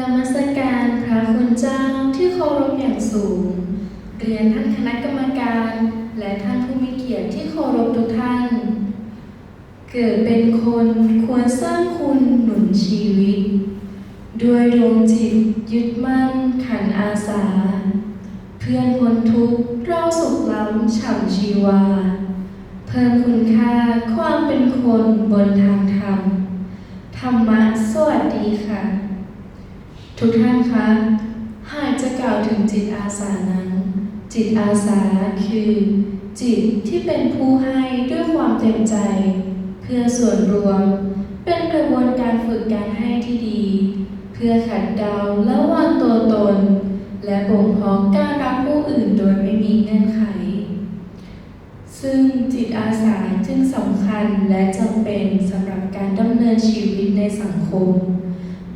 นมัสการพระคุณเจ้าที่เคารพอย่างสูง เรียนท่านคณะกรรมการ และท่านผู้มีเกียรติที่เคารพทุกท่าน เกิดเป็นคนควรสร้างคุณหนุนชีวิต ด้วยดวงจิตยึดมั่นขันอาสา เพื่อนพ้นทุกข์เราสุขล้ำฉ่ำชีวา เพิ่มคุณค่าความเป็นคนบนทางธรรมธรรมะสวัสดีค่ะ ทุกท่านคะหากจะกล่าวถึงจิตอาสานั้น จิตอาสาคือ จิตที่เป็นผู้ให้ด้วยความเต็มใจ เพื่อส่วนรวม เป็นกระบวนการฝึกการให้ที่ดี เพื่อขัดเดาและวางตัวตน และบ่งเพาะการรักผู้อื่นโดยไม่มีเงื่อนไข ซึ่งจิตอาสาจึงสำคัญและจำเป็นสำหรับการดำเนินชีวิตในสังคม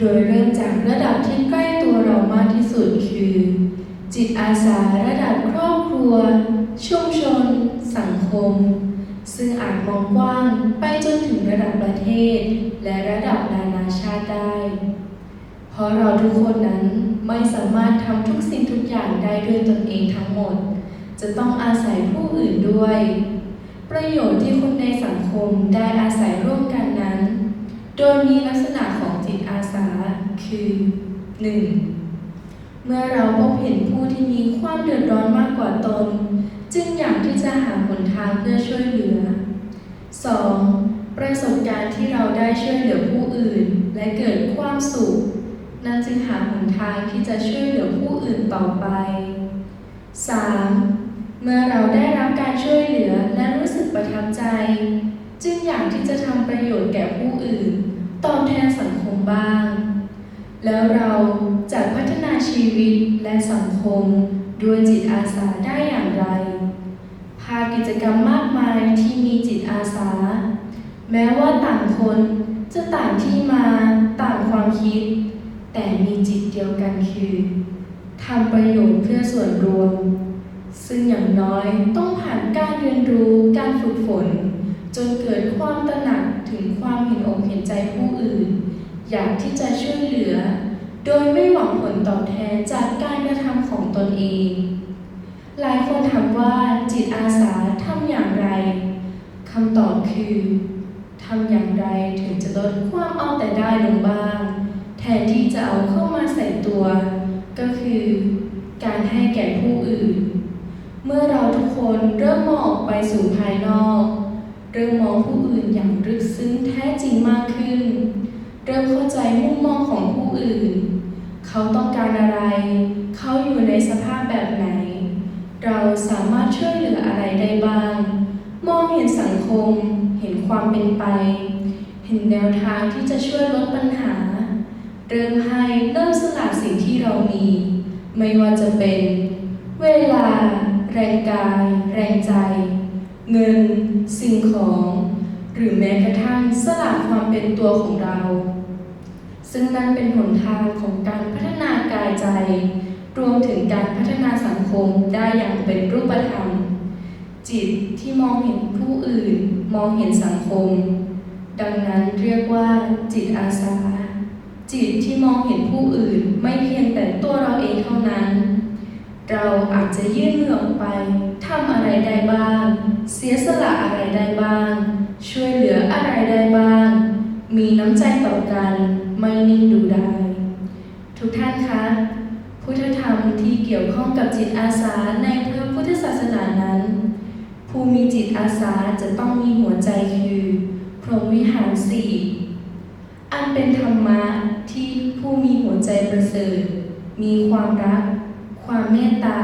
โดยเริ่มจากระดับที่ใกล้ตัวเรามากที่สุดคือ จิตอาสาระดับครอบครัว ชุมชน สังคม ซึ่งอาจมองกว้างไปจนถึงระดับประเทศ และระดับนานาชาติได้ เพราะเราทุกคนนั้นไม่สามารถทำทุกสิ่งทุกอย่างได้ด้วยตนเองทั้งหมด จะต้องอาศัยผู้อื่นด้วย ประโยชน์ที่คนในสังคมได้อาศัยร่วมกันนั้น โดยมีลักษณะของจิตอาสาคือ 1. เมื่อเราพบเห็นผู้ที่มีความเดือดร้อนมากกว่าตน จึงอยากที่จะหาหนทางเพื่อช่วยเหลือ 2. ประสบการณ์ที่เราได้ช่วยเหลือผู้อื่น และเกิดความสุขนั่นจึงหาหนทางที่จะช่วยเหลือผู้อื่นต่อไป 3. เมื่อเราได้รับการช่วยเหลือและรู้สึกประทับใจ จึงอยากที่จะทำประโยชน์แก่ผู้อื่น ตอบแทนสังคมบ้าง แล้วเราจะพัฒนาชีวิตและสังคมด้วยจิตอาสาได้อย่างไรภากิจกรรมมากมายที่มีจิตอาสา แม้ว่าต่างคนจะต่างที่มาต่างความคิด แต่มีจิตเดียวกันคือทำประโยชน์เพื่อส่วนรวม ซึ่งอย่างน้อยต้องผ่านการเรียนรู้การฝึกฝน จนเกิดความตระหนักถึงความเห็นอกเห็นใจผู้อื่น อยากที่จะช่วยเหลือ โดยไม่หวังผลตอบแทนจากการกระทำของตนเอง หลายคนถามว่าจิตอาสาทำอย่างไรคำตอบคือทำอย่างไรถึงจะลดความเอาแต่ได้ลงบ้าง แทนที่จะเอาเข้ามาใส่ตัว ก็คือการให้แก่ผู้อื่น เมื่อเราทุกคนเริ่มมองออกไปสู่ภายนอก เริ่มมองผู้อื่นอย่างลึกซึ้งแท้จริงมากขึ้น เริ่มเข้าใจมุมมองของผู้อื่น เขาต้องการอะไร เขาอยู่ในสภาพแบบไหน เราสามารถช่วยเหลืออะไรได้บ้าง มองเห็นสังคม เห็นความเป็นไป เห็นแนวทางที่จะช่วยลดปัญหา เริ่มให้เริ่มสละสิ่งที่เรามี ไม่ว่าจะเป็น เวลา แรงกาย แรงใจ เงิน สิ่งของ หรือแม้กระทั่งสละความเป็นตัวของเรา ซึ่งนั่นเป็นหนทางของการพัฒนากายใจ รวมถึงการพัฒนาสังคมได้อย่างเป็นรูปธรรม จิตที่มองเห็นผู้อื่น มองเห็นสังคม ดังนั้นเรียกว่าจิตอาสา จิตที่มองเห็นผู้อื่นไม่เพียงแต่ตัวเราเองเท่านั้น เราอาจจะยื่นมือออกไป ทำอะไรได้บ้าง เสียสละอะไรได้บ้าง ช่วยเหลืออะไรได้บ้าง มีน้ำใจต่อกัน ไม่นิ่งดูได้ ทุกท่านคะ พุทธธรรมที่เกี่ยวข้องกับจิตอาสาในพระพุทธศาสนานั้น ผู้มีจิตอาสาจะต้องมีหัวใจคือ พรหมวิหารสี่อันเป็นธรรมะที่ผู้มีหัวใจประเสริฐ มีความรัก ความเมตตา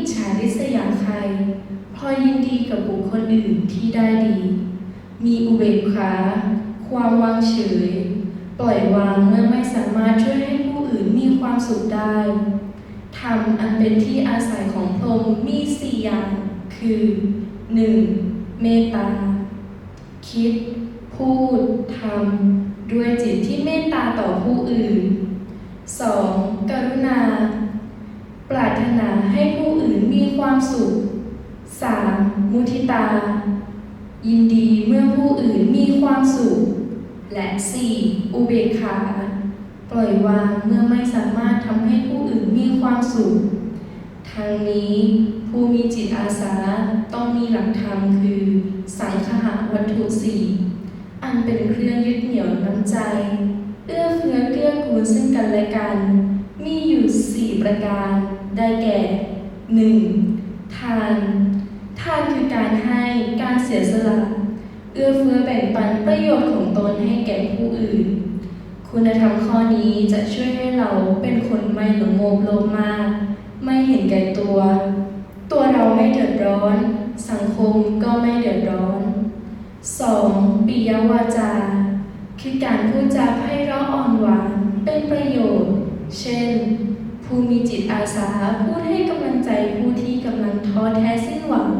จฉาริษยาใครพอยินดีกับบุคคลอื่นที่ได้ดี มีอุเบกขา ความวางเฉย ปล่อยวางเมื่อไม่สามารถช่วยให้ผู้อื่นมีความสุขได้ธรรมอันเป็นที่อาศัยของพรหมมีสี่อย่าง คือ 1. เมตตา คิด พูดทำด้วยจิตที่เมตตาต่อผู้อื่น 2. กรุณา ปรารถนาให้ผู้อื่นมีความสุข 3. มุทิตา ยินดีเมื่อผู้อื่นมีความสุข และ 4. อุเบกขา ปล่อยวางเมื่อไม่สามารถทำให้ผู้อื่นมีความสุข ทางนี้ผู้มีจิตอาสาต้องมีหลักธรรมคือ สังคหาวัตถุสี่อันเป็นเครื่องยึดเหนี่ยวน้ำใจ เอื้อเฟื้อเกื้อกูลซึ่งกันและกัน มีอยู่สี่ประการ ได้แก่ 1. ทาน ทานคือการให้การเสียสละ เอื้อเฟื้อแบ่งปันประโยชน์ของตนให้แก่ผู้อื่น คุณธรรมข้อนี้จะช่วยให้เราเป็นคนไม่หลงโมบโลภมาก ไม่เห็นแก่ตัว ตัวเราไม่เดือดร้อน สังคมก็ไม่เดือดร้อน 2. ปิยวาจา คือการพูดจาไพเราะอ่อนหวานเป็นประโยชน์ เช่น ผู้มีจิตอาสาพูดให้กำลังใจผู้ที่กำลังท้อแท้สิ้นหวัง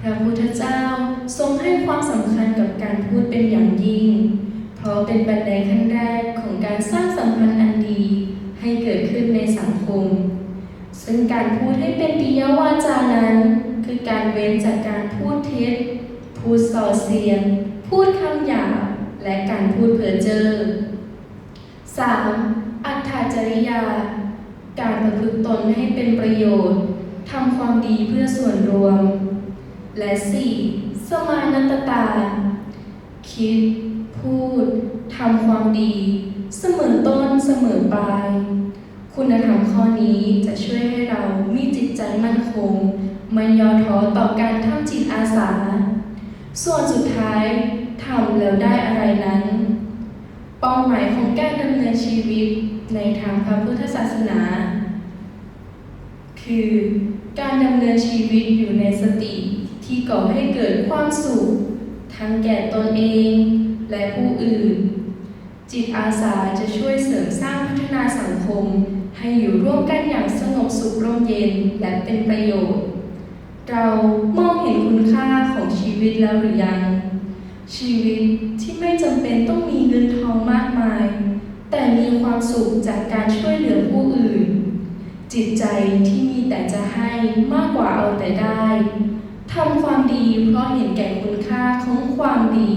พระพุทธเจ้าทรงให้ความสำคัญกับการพูดเป็นอย่างยิ่ง เพราะเป็นบันไดขั้นแรกของการสร้างสัมพันธ์อันดีให้เกิดขึ้นในสังคม ซึ่งการพูดให้เป็นปิยวาจานั้น คือการเว้นจากการพูดเท็จ พูดส่อเสียงพูดคำหยาบและการพูดเพ้อเจ้อ 3. อัตถจริยา การประพฤติตนให้เป็นประโยชน์ทำความดีเพื่อส่วนรวม และ 4. สมานัตตา คิด พูดทำความดี เสมอต้นเสมอปลาย คุณธรรมข้อนี้จะช่วยให้เรามีจิตใจมั่นคง ไม่ย่อท้อต่อการทำจิตอาสา ส่วนสุดท้ายทำแล้วได้อะไรนั้น เป้าหมายของการดำเนินชีวิต ในทางพระพุทธศาสนา คือการดำเนินชีวิตอยู่ในสติที่ก่อให้เกิดความสุข ทั้งแก่ตนเองและผู้อื่น จิตอาสาจะช่วยเสริมสร้างพัฒนาสังคม ให้อยู่ร่วมกันอย่างสงบสุขร่มเย็นและเป็นประโยชน์ เรามองเห็นคุณค่าของชีวิตแล้วหรือยัง ชีวิตที่ไม่จำเป็นต้องมีเงินทองมากมาย แต่มีความสุขจากการช่วยเหลือผู้อื่น จิตใจที่มีแต่จะให้มากกว่าเอาแต่ได้ทำความดีเพราะเห็นแก่คุณค่าของความดี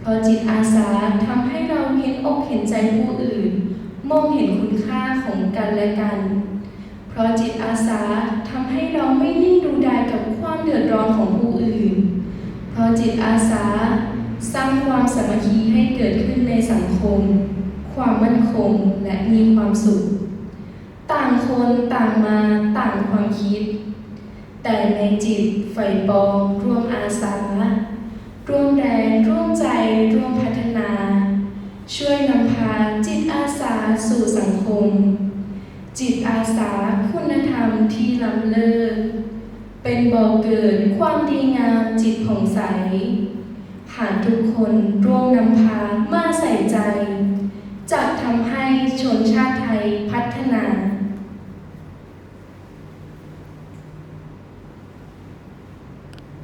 เพราะจิตอาสาทำให้เราเห็นอกเห็นใจผู้อื่น มองเห็นคุณค่าของกันและกัน เพราะจิตอาสาทำให้เราไม่นิ่งดูดายกับความเดือดร้อนของผู้อื่น เพราะจิตอาสาสร้างความสามัคคีให้เกิดขึ้นในสังคม ความมั่นคงและมีความสุข ต่างคนต่างมาต่างความคิด แต่ในจิตใฝ่ปองร่วมอาสา ร่วมแรงร่วมใจร่วมพัฒนา ช่วยนำพาจิตอาสาสู่สังคม จิตอาสาคุณธรรมที่ล้ำเลิศเป็นบ่อเกิดความดีงามจิตผ่องใสหากทุกคนร่วมนำพามาใส่ใจ จะทำให้ชนชาติไทยพัฒนา